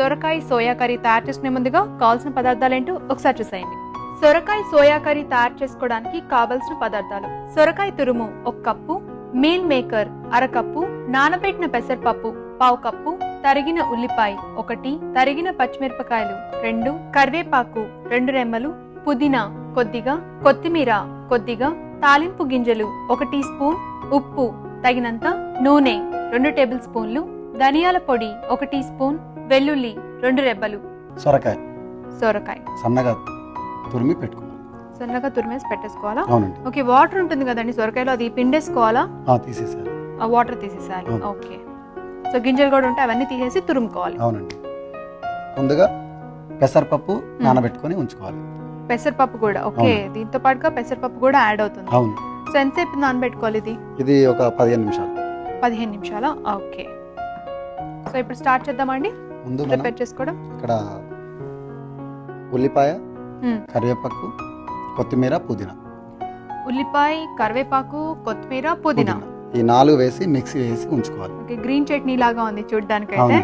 సొరకాయ soya curry తయారు చేసుకునే ముందుగా కావాల్సిన పదార్థాలు ఏంటో ఒకసారి చూసేయండి. సొరకాయ సోయా కర్రీ తయారు చేసుకోవడానికి కావలసిన పదార్థాలు. సొరకాయ తురుము ఒక కప్పు మీల్ మేకర్ అరకప్పు నానబెట్టిన పెసరపప్పు పావు కప్పు తరిగిన ఉల్లిపాయ ఒకటి తరిగిన పచ్చిమిరపకాయలు రెండు కరివేపాకు రెండు రెమ్మలు పుదీనా కొద్దిగా కొత్తిమీర కొద్దిగా తాలింపు గింజలు ఒక టీ స్పూన్ ఉప్పు తగినంత నూనె రెండు టేబుల్ స్పూన్లు ధనియాల పొడి ఒక టీ స్పూన్ వెల్లుల్లి రెండు రెబ్బలు. సొరకాయ. సొరకాయ. సన్నగా తురిమి పెట్టుకోవాలి సన్నగా తురిమేసి పెట్టేసుకోవాలా? అవునండి. ఓకే వాటర్ ఉంటుంది కదండి సొరకాయలో అది పిండేసుకోవాలా? ఆ, తీసేసారు ఆ వాటర్ తీసేసాలి అవును. ఓకే. సో గింజలు కూడా ఉంటే అవన్నీ తీసేసి తురుముకోవాలి. అవునండి. ముందుగా పెసరపప్పు నానబెట్టుకొని ఉంచుకోవాలి. పెసరపప్పు కూడా. ఓకే అవును. దీంతో పాటుగా పెసరపప్పు కూడా యాడ్ అవుతుంది. అవును. సో ఎంతసేపు నానబెట్టుకోవాలి ఇది? ఇది ఒక పదిహేను నిమిషాలు. పదిహేను నిమిషాల? ఓకే. సో ఇప్పుడు స్టార్ట్ చేద్దామండి. ముందు ప్రిపేర్ చేసుకోవడం. ఇక్కడ ఉల్లిపాయ. కరివేపాకు కొత్తిమీర పుదీనా. ఉల్లిపాయ కరివేపాకు కొత్తిమీర పుదీనా. ఈ నాలుగు వేసి మిక్సీ వేసి ఉంచుకోవాలి. ఓకే గ్రీన్ చట్నీ లాగా ఉంది చూడడానికి అయితే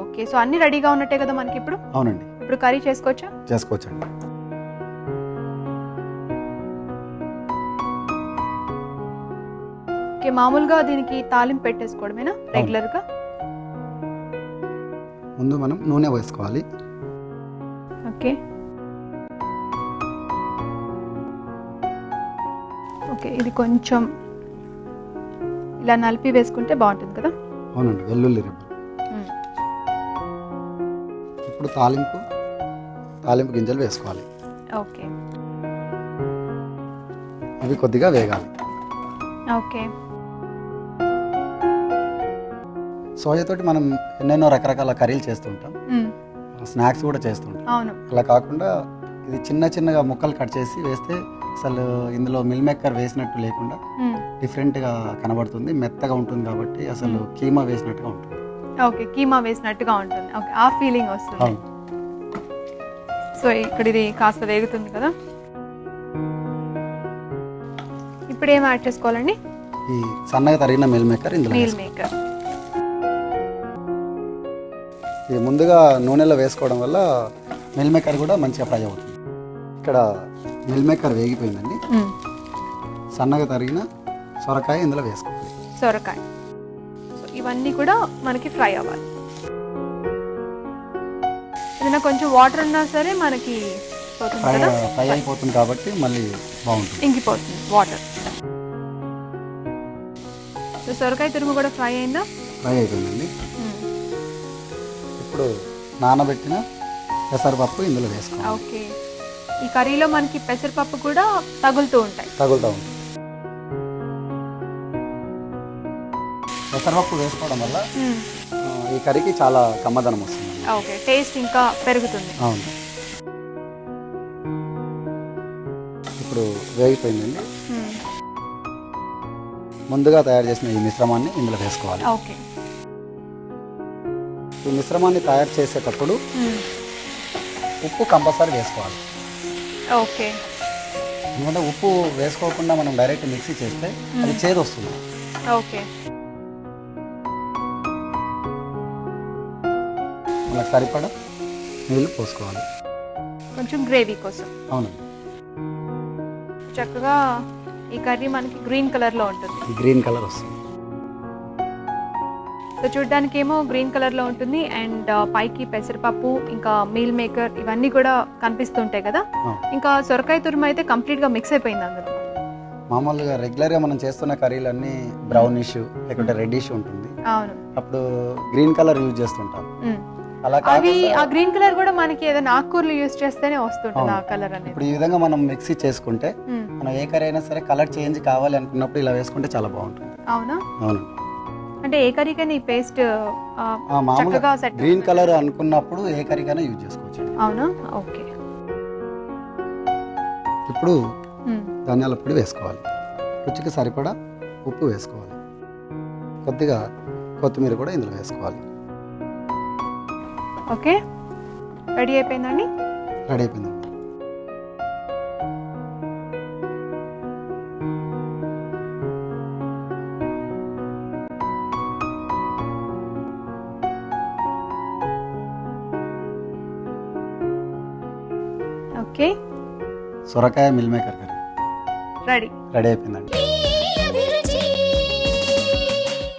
ఓకే సో అన్ని రెడీగా ఉన్నట్టే కదా మనకి ఇప్పుడు? అవునండి. ఇప్పుడు కర్రీ చేసుకోవచ్చా? చేసుకోవచ్చండి. ఓకే మామూలుగా దీనికి తాలింపు పెట్టేసుకోవడమేనా? రెగ్యులర్గా ముందు మనం నూనె వేసుకోవాలి ఓకే. ఓకే ఇది కొంచెం ఇలా నలిపి వేసుకుంటే బాగుంటుంది కదా? అవునండి వెల్లుల్లి రెబ్బలు. ఇప్పుడు తాలింపు తాలింపు గింజలు వేసుకోవాలి. ఓకే. అవి కొద్దిగా వేగాలి. ఓకే. సోయాతోటి మనం ఎన్నెన్నో రకరకాల కర్రీలు చేస్తుంటాం. స్నాక్స్ కూడా చేస్తుంటాం అలా కాకుండా ఇది చిన్న చిన్నగా ముక్కలు కట్ చేసి వేస్తే అసలు ఇందులో మిల్ మేకర్ వేసినట్టు లేకుండా. డిఫరెంట్గా కనబడుతుంది. మెత్తగా ఉంటుంది కాబట్టి అసలు కీమా వేసినట్టుగా ఉంటుంది. ఓకే కీమా వేసినట్టుగా ఉంటుంది. ఓకే ఆ ఫీలింగ్ వస్తుంది. సో ఇక్కడ ఇది కాస్త వేగుతుంది కదా? ఇప్పుడు ఏం యాడ్ చేసుకోవాలండి? ఈ సన్నగా తరిగిన మిల్ మేకర్ ఇందులో మీల్. మేకర్. ఇది ముందుగా నూనెలో వేసుకోవడం వల్ల మిల్ మేకర్ కూడా మంచిగా ఫ్రై అవుతుంది. ఇక్కడ మిల్ మేకర్ వేగిపోయిందండి. సన్నగా తరిగిన సొరకాయ ఇందులో వేసుకోవాలి. సొరకాయ. సో ఇవన్నీ కూడా మనకి ఫ్రై అవ్వాలి. ఏదైనా కొంచెం వాటర్ ఉన్నా సరే మనకి ఫ్రై అయిపోతుంది కాబట్టి మళ్ళీ బాగుంటుంది. ఇంకిపోతుంది వాటర్. సో సొరకాయ తురుము కూడా ఫ్రై అయిందా? ఫ్రై అయిపోయిందండి. ఇప్పుడు నానబెట్టిన పెసరపప్పు ఇందులో వేసుకోవాలి. ఓకే. ఈ కర్రీలో మనకి పెసరపప్పు కూడా తగులుతూ ఉంటాయి. తగులుతూ ఉంది పెసరపప్పు వేసుకోవడం వల్ల ఈ కర్రీకి చాలా కమ్మదనం వస్తుంది. ఓకే. టేస్ట్ ఇంకా పెరుగుతుంది. అవును. ఇప్పుడు వేగిపోయిందండి. ముందుగా తయారు చేసిన ఈ మిశ్రమాన్ని ఇందులో వేసుకోవాలి. ఓకే. ఈ మిశ్రమాన్ని తయారు చేసేటప్పుడు. ఉప్పు కంపల్సరీ వేసుకోవాలి. ఓకే. ఎందుకంటే ఉప్పు వేసుకోకుండా మనం డైరెక్ట్ మిక్సీ చేస్తే అది చేదు వస్తుంది ఓకే. మనకు సరిపడా నీళ్ళు పోసుకోవాలి. కొంచెం గ్రేవీ కోసం. అవునండి. చక్కగా ఈ కర్రీ మనకి గ్రీన్ కలర్లో ఉంటుంది గ్రీన్ కలర్ వస్తుంది. సో చూడడానికి ఏమో గ్రీన్ కలర్లో ఉంటుంది అండ్ పైకి పెసరపప్పు ఇంకా మీల్ మేకర్ ఇవన్నీ కూడా కనిపిస్తుంటాయి కదా. ఇంకా సొరకాయ తురుము అయితే కంప్లీట్గా మిక్స్ అయిపోయింది అందులో. మామూలుగా రెగ్యులర్గా మనం చేస్తున్న కర్రీలన్నీ బ్రౌనిష్ లేకుంటే రెడ్డిష్ ఉంటుంది. అవును. అప్పుడు గ్రీన్ కలర్ యూజ్ చేస్తుంటాం. అలా అవి ఆ గ్రీన్ కలర్ కూడా మనకి ఏదైనా ఆకుకూరలు యూస్ చేస్తేనే వస్తుంటుంది ఆ. కలర్ అనేది. ఇప్పుడు ఈ విధంగా మనం మిక్సీ చేసుకుంటే. మనం ఏ కర్రీ అయినా సరే కలర్ చేంజ్ కావాలి అనుకున్నప్పుడు ఇలా వేసుకుంటే చాలా బాగుంటుంది. అవునా? అవును. అంటే ఏ కర్రీకైనా ఈ పేస్ట్ ఆ, మామూలుగా చక్కగా సెట్ గ్రీన్ కలర్ అనుకున్నప్పుడు ఏ కర్రీకైనా యూజ్ చేసుకోవచ్చు. అవునా? ఓకే. ఇప్పుడు మ్మ్. ధనియాల పొడి వేసుకోవాలి. రుచికి సరిపడా ఉప్పు వేసుకోవాలి. కొద్దిగా కొత్తిమీర కూడా ఇందులో వేసుకోవాలి. ఓకే. రెడీ అయిపోయిందండి రెడీ అయిపోయింది. ఓకే. సొరకాయ meal maker curry ready. Ready అయిపోయిందండి.